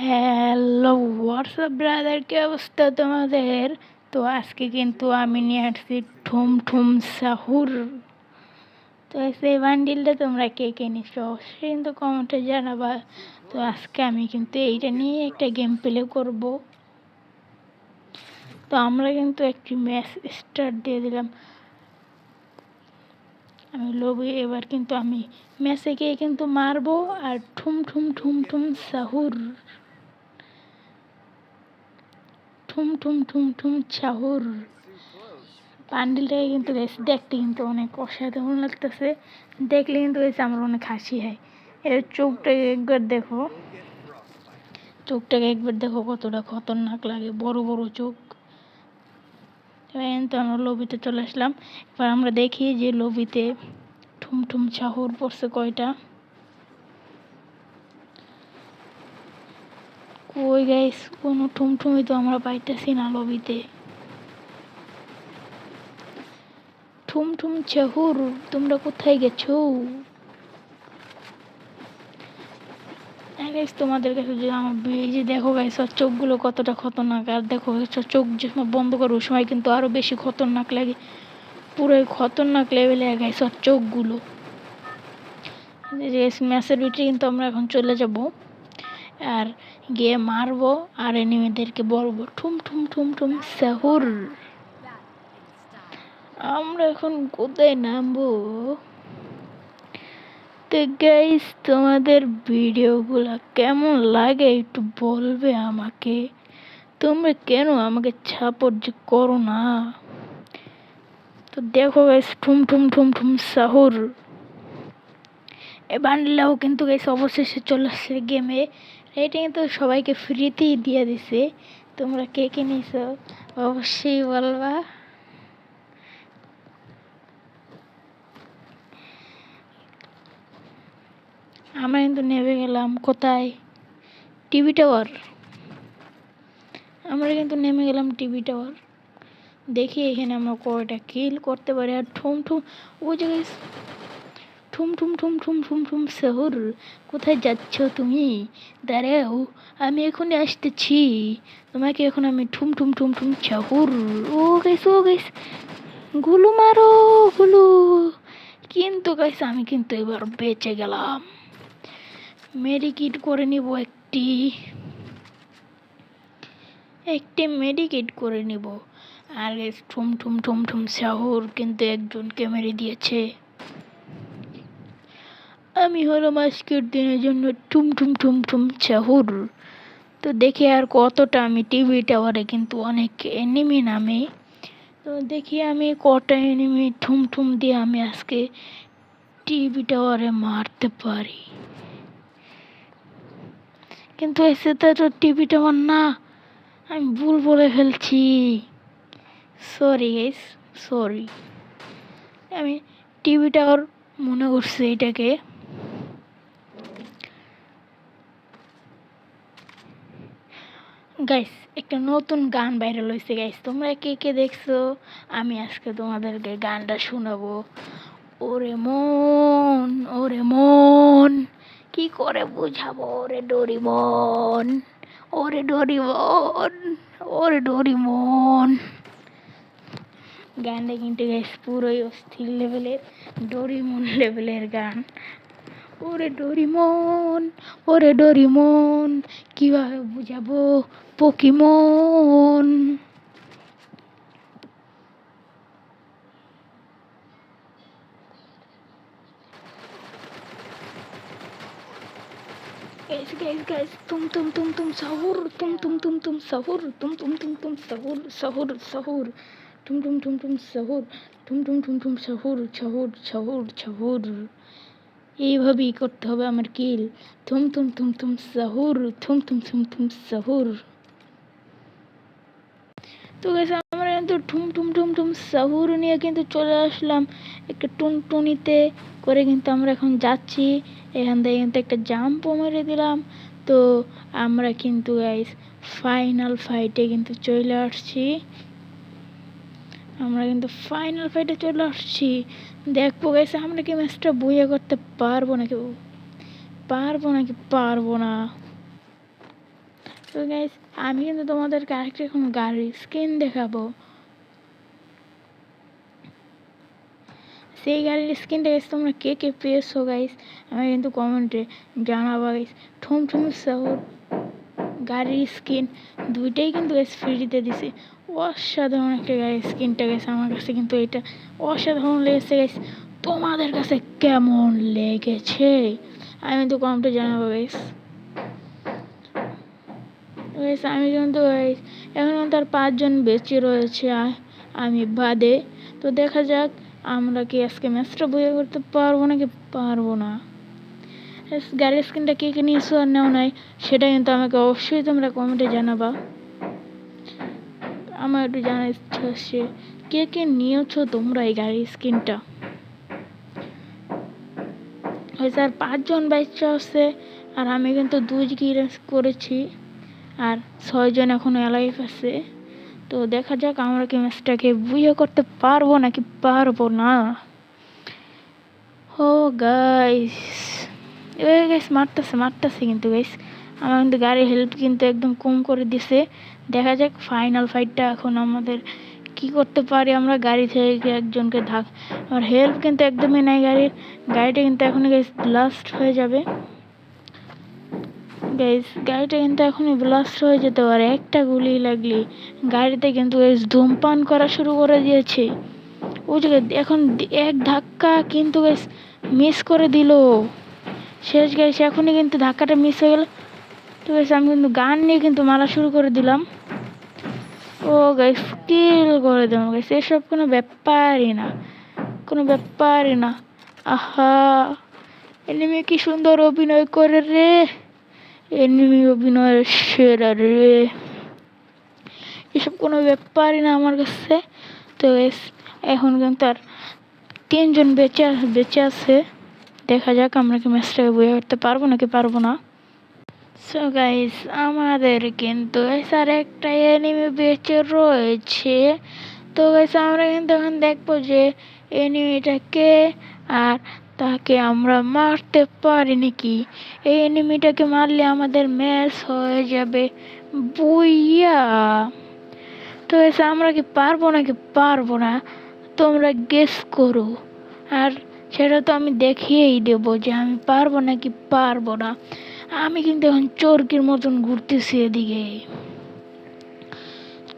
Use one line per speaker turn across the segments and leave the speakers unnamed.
Hello WhatsApp brother কি অবস্থা তোমাদের? তো আজকে কিন্তু আমি নিয়ে আসছি ঠুম ঠুম সাহুর। তো সেই বান্ডিলটা তোমরা কে কে নিচ্ছ অবশ্যই কিন্তু কমেন্টে জানাবা। তো আজকে আমি কিন্তু এইটা নিয়ে একটা গেম প্লে করব। তো আমরা কিন্তু একটি ম্যাচ স্টার্ট দিয়ে দিলাম। আমি লবি, এবার কিন্তু আমি ম্যাচে গিয়ে কিন্তু মারবো আর ঠুম ঠুম ঠুম ঠুম সাহুর। ঠুম ঠুম ঠুম ঠুম ছাহুর পান্ডেলটাকে কিন্তু বেশ দেখতে কিন্তু অনেক অসাধারণ লাগতেছে। দেখলে কিন্তু বেশ আমার অনেক হাসি হয়। এর চোখটাকে একবার দেখো। চোখটাকে একবার দেখো কতটা খতরনাক লাগে। বড় বড় চোখ। তো আমরা লবিতে চলে আসলাম। এবার আমরা দেখি যে লবিতে ঠুম ঠুম ছাহুর পড়ছে কয়টা। কই গাইস কোনো ঠুমঠুমি তো আমরা পাইতেছি না লবিতে ঠুমঠুম চাহুর, তোমরা কোথায় গেছো? গাইস তোমাদের কাছে যে আমার এই যে দেখো গাইস ওর চোখগুলো কতটা খতরনাক, আর দেখো চোখ যে বন্ধ করো, ওই সময় কিন্তু আরও বেশি খতরনাক লাগে। পুরোই খতরনাক লেভেলে গাইস ওর চোখগুলো। ম্যাচের ভিতরে কিন্তু আমরা এখন চলে যাব। আর গিয়ে মারবো আর এনিমিদেরকে বলব, ঠুম ঠুম ঠুম ঠুম, সাহুর। আমরা এখন কোথায় নামবো? তো গাইস তোমাদের ভিডিওগুলো কেমন লাগে একটু বলবে আমাকে। তোমরা কেন আমাকে সাপোর্ট যে করো না? তো দেখো গাইস ঠুম ঠুম ঠুম ঠুম, সাহুর। এ বান্ডেলটাও কিন্তু গাইস অবশেষে চলে আসছে গেমে। এটা কিন্তু সবাইকে ফ্রিতেই দিয়ে দিছে। তোমরা কে কে নিছো? অবশ্যই বলবা। আমরা কিন্তু নেমে গেলাম কোথায়? টিভি টাওয়ার আমরা কিন্তু নেমে গেলাম টিভি টাওয়ার দেখি এখানে আমরা কয়টা কিল করতে পারি। আর ঠুম ঠুম ওই জায়গায় ঠুম ঠুম ঠুম ঠুম ঠুম ঠুম শহর। কোথায় যাচ্ছ তুমি? দাঁড়াও, আমি এখনই আসতেছি। তোমাকে এখন আমি ঠুম ঠুম ঠুম ঠুম শহর। ও গাইস ও গাইস গুলু মারো, গুলু। কিন্তু গাইস আমি কিন্তু এবার বেঁচে গেলাম। মেডিকিট করে নিব একটি। একটি মেডিকেট করে নিব। আর ঠুম ঠুম ঠুম ঠুম শহর কিন্তু একজনকে মেরে দিয়েছে। আমি হলাম আজকের দিনের জন্য টুম টুম টুম টুম চাহুর। তো দেখি আর কতটা আমি টিভি টাওয়ারে কিন্তু অনেক এনিমি নামে। তো দেখি আমি কটা এনিমি ঠুম ঠুম দিয়ে আমি আজকে টিভি টাওয়ারে মারতে পারি। কিন্তু এসে তো টিভি টাওয়ার না, আমি ভুল বলে ফেলছি। সরি গাইস সরি আমি টিভি টাওয়ার মনে করছি এটাকে। গাইস একটা নতুন গান ভাইরাল হয়েছে গাইস তোমরা কে কে দেখছ? আমি আজকে তোমাদেরকে গানটা শোনাবো। ওরে মন ওরে মন, কি করে বুঝাবো? ওরে ডরি মন, ওরে ডরি মন, ওরে ডরি মন। গানটা কিন্তু গাইস পুরোই অস্থির লেভেলের ডরিমন লেভেলের গান। ওরে ডোরিমন ওরে ডোরিমন কীভাবে বুঝাবো পকিমন তুম তুম তুম তুম সহুর তুম তুম তুম তুম সহুর তুম তুম তুম তুম সহুর সহুর সহুর টুম টুম টুম টুম সহুর টুম টুম টুম টুম সহুর ছহুর ছহুর ছহুর এইভাবেই করতে হবে আমার কিল। থুম থুম থুম থুম সাহুর, থুম থুম থুম থুম সাহুর। তো গেছে আমরা কিন্তু ঠুম ঠুম ঠুম ঠুম সাহুর নিয়ে কিন্তু চলে আসলাম একটা টুনটুনিতে করে কিন্তু আমরা এখন যাচ্ছি। এখান থেকে কিন্তু একটা জাম্পও মেরে দিলাম। তো আমরা কিন্তু গাইস ফাইনাল ফাইটে কিন্তু চলে আসছি। আমরা কিন্তু ফাইনাল ফাইটে চলে আসছি। দেখব গেছে আমরা কি ম্যাচটা বইয়ে করতে পারব নাকি? পারব নাকি? পারব না। তো গাইস আমি কিন্তু তোমাদেরকে আরেকটা এখন গাড়ির স্ক্রিন দেখাবো। সেই গাড়ির স্ক্রিনটা গাইস তোমরা কে কে পেয়েছ গাইস আমি কিন্তু কমেন্টে জানাব গাইস ঠুম ঠুম শহর গাড়ির স্কিন দুইটাই কিন্তু গাইস ফ্রিতে দিছে। অসাধারণ একটা গাড়ির স্কিনটা গেছে আমার কাছে কিন্তু এটা অসাধারণ লেগেছে গাইস তোমাদের কাছে কেমন লেগেছে? আমি তো কমেন্টে জানাব গাইস গাইস আমি কিন্তু গাইস এখন তার পাঁচজন বেঁচে রয়েছে আমি বাদে। তো দেখা যাক, আমরা কি আজকে ম্যাচটা বইয়ে করতে পারব নাকি পারব না। গাড়ির স্ক্রিনটা কে কে নিয়েছো আর নেও নাই, সেটা কিন্তু আমাকে অবশ্যই তোমরা কমেন্টে জানাবা। আমার একটু জানার ইচ্ছা আছে, কে কে নিয়েছো তোমরা এই গাড়ির স্ক্রিনটা? হয়েছে আর পাঁচজন বাচ্চা আছে, আর আমি কিন্তু দুই কিল করেছি, আর ছয়জন এখনও অ্যালাইভ আছে। তো দেখা যাক আমরা কি ম্যাচটাকে বুঝে করতে পারব নাকি পারব না। ও গাইস এ গাইস মারতেছে মারতেছে কিন্তু গাইস আমার কিন্তু গাড়ির হেল্প কিন্তু একদম কম করে দিছে। দেখা যাক ফাইনাল ফাইটটা এখন আমাদের কি করতে পারি। আমরা গাড়ি থেকে একজনকে ধাক আর হেল্প কিন্তু একদমই নাই গাড়ির। গাড়িটা কিন্তু এখন ব্লাস্ট হয়ে যাবে। গাইস গাড়িটা কিন্তু এখনই ব্লাস্ট হয়ে যেতে পারে। একটা গুলি লাগলে। গাড়িতে কিন্তু গাইস ধূমপান করা শুরু করে দিয়েছে। ওই জায়গায় এখন এক ধাক্কা কিন্তু গাইস মিস করে দিল। শেষ গাইস এখনই কিন্তু ধাক্কাটা মিস হয়ে গেল। তো গাইস আমি কিন্তু গান নিয়ে কিন্তু মারা শুরু করে দিলাম। ও গাইস কিল করে দিলাম গাইস এসব কোনো ব্যাপারই না, কোনো ব্যাপারই না। আহা এনিমি কি সুন্দর অভিনয় করে রে এনিমি অভিনয়ের সেরা রে। এসব কোনো ব্যাপারই না আমার কাছে। তো এখন কিন্তু আর তিনজন বেঁচে বেঁচে আছে। দেখা যাক আমরা কি ম্যাচটাকে বয়ে করতে পারব নাকি পারব না। সো গাইস আমাদের কিন্তু স্যার একটা এনিমি বেঁচে রয়েছে। তো গাইস আমরা কিন্তু এখন দেখব যে এনিমিটাকে আর তাকে আমরা মারতে পারি নাকি। এই এনিমিটাকে মারলে আমাদের ম্যাচ হয়ে যাবে। বুইয়া! তো এসে আমরা কি পারব নাকি পারব না? তোমরা গেস করো। আর সেটা তো আমি দেখিয়েই দেবো যে আমি পারব নাকি পারব না। আমি কিন্তু এখন চোরকির মতন ঘুরতেছি এদিকে।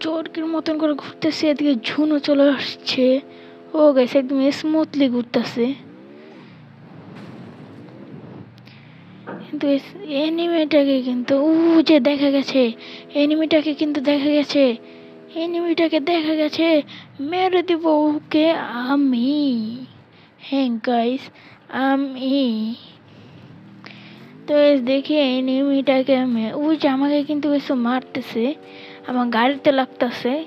চোরকির মতন করে ঘুরতেছি, এদিকে ঝুনো চলে আসছে। ও গেছে একদম স্মুথলি ঘুরতেছে। কিন্তু এনিমিটাকে কিন্তু ও যে দেখা গেছে এনিমিটাকে কিন্তু দেখা গেছে। এনিমিটাকে দেখা গেছে, মেরে দিব ওকে আমি। হ্যাঁ গাইস আমি। তো এই দেখি এনিমিটাকে আমি, ওই যে আমাকে কিন্তু এসে মারতেছে, আমার গাড়িতে লাগতেছে।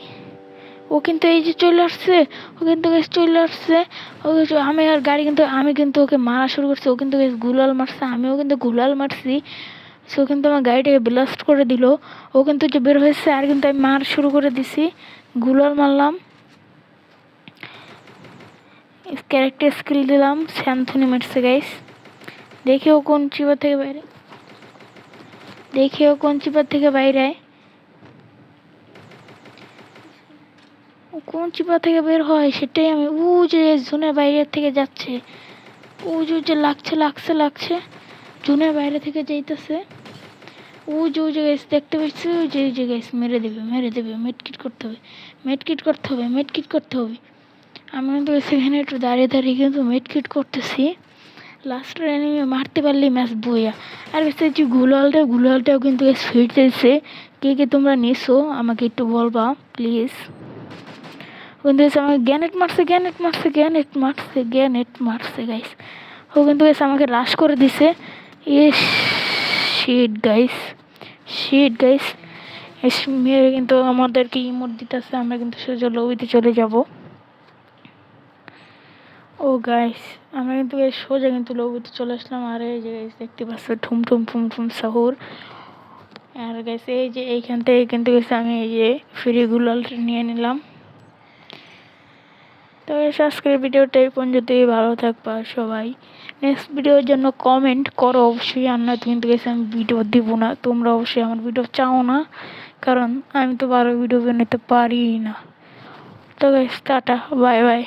ও কিন্তু এই যে চলে আসছে, ও কিন্তু বেশ চলে আসছে, ও কিছু- আমি আর গাড়ি কিন্তু আমি কিন্তু ওকে মারা শুরু করছি, ও কিন্তু বেশ গুলাল মারছে, আমিও কিন্তু গুলাল মারছি। সে কিন্তু আমার গাড়িটাকে ব্লাস্ট করে দিল। ও কিন্তু যে বের হয়েছে, আর কিন্তু আমি মার শুরু করে দিছি। গুলাল মারলাম। ক্যারেক্টার স্কিল দিলাম স্যান্থনি মারছে গাইস দেখি ও কোন চিপা থেকে বাইরে? দেখি ও কোন চিপার থেকে বাইরে? আয়। কোন চিপা থেকে বের হয় সেটাই আমি ও যে জোনের বাইরে থেকে যাচ্ছে। ও যে লাগছে লাগছে লাগছে। জোনের বাইরে থেকে যাইতেছে। ও যে ও যে গাইস দেখতে পাচ্ছি ওই যে ওই মেরে দেবে মেরে দেবে মেটকিট করতে হবে মেটকিট করতে হবে মেটকিট করতে হবে। আমি কিন্তু সেখানে একটু দাঁড়িয়ে দাঁড়িয়ে কিন্তু মেটকিট করতেছি। লাস্টের এনিমি মারতে পারলেই ম্যাচ বইয়া। আর বেশি যে গুলালটা, গুলালটাও কিন্তু বেশ ফিরতেছে কে কে তোমরা নিছো, আমাকে একটু বলবা প্লিজ কিন্তু আমাকে, গ্যানেট মারছে গ্যানেট মারছে গ্যানেট মারছে গ্যানেট মারছে গাইস ও কিন্তু এসে আমাকে রাশ করে দিছে। ইস শিট গাইস শিট গাইস এস মেয়ে কিন্তু আমাদেরকে ইমোট দিতেছে, আমরা কিন্তু সোজা লবিতে চলে যাব। ও গাইস আমরা কিন্তু এই সোজা কিন্তু লবিতে চলে আসলাম। আর এই যে গাইস দেখতে পাচ্ছ, ঠুম ঠুম ঠুম ঠুম সাহুর আর গাইস এই যে এইখান থেকে কিন্তু গেছে আমি এই যে ফ্রি গুলালটা নিয়ে নিলাম। তো আজকের ভিডিওটা এই পর্যন্তই। ভালো থাকবা সবাই। নেক্সট ভিডিওর জন্য কমেন্ট করো অবশ্যই। আর না কিন্তু গেছে আমি ভিডিও দিব না। তোমরা অবশ্যই আমার ভিডিও চাও না। কারণ আমি তো ভালো ভিডিও বানাতে পারি না। তো গাইস টাটা। Bye bye.